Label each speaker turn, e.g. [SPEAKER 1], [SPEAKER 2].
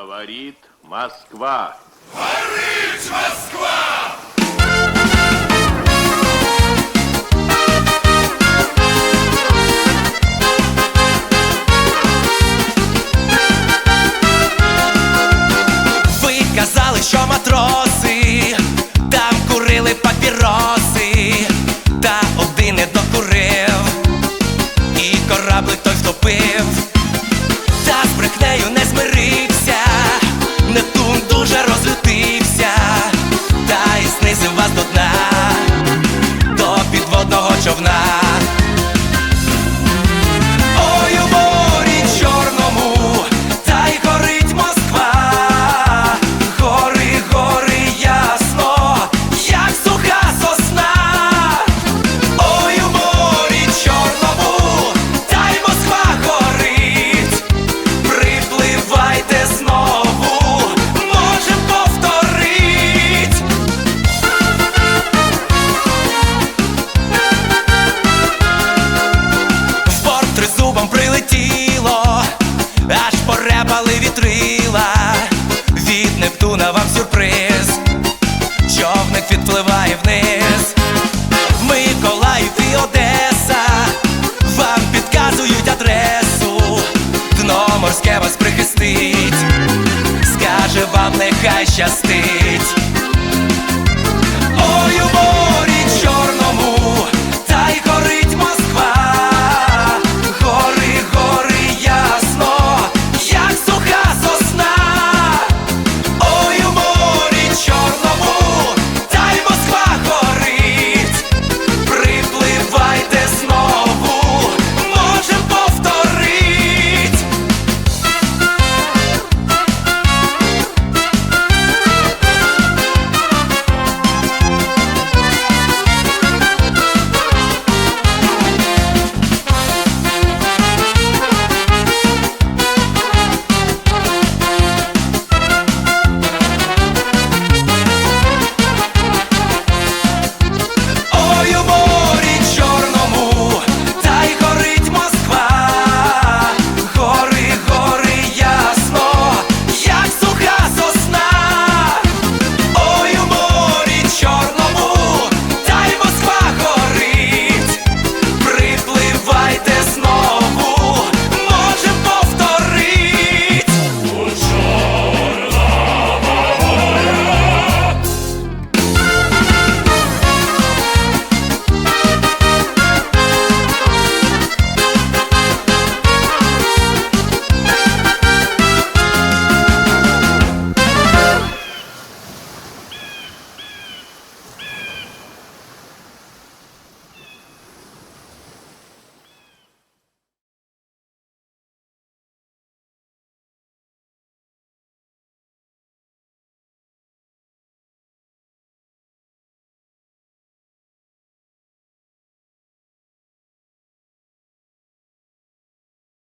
[SPEAKER 1] Говорит Москва.
[SPEAKER 2] Ви казали, що матроси там курили папіроси, та один не докурив, і кораблик той втопив, та з брехнею не змирився, човна. Від вам сюрприз, човник відпливає вниз. Миколаїв і Одеса вам підказують адресу, дно морське вас прихистить, скаже вам нехай щастить.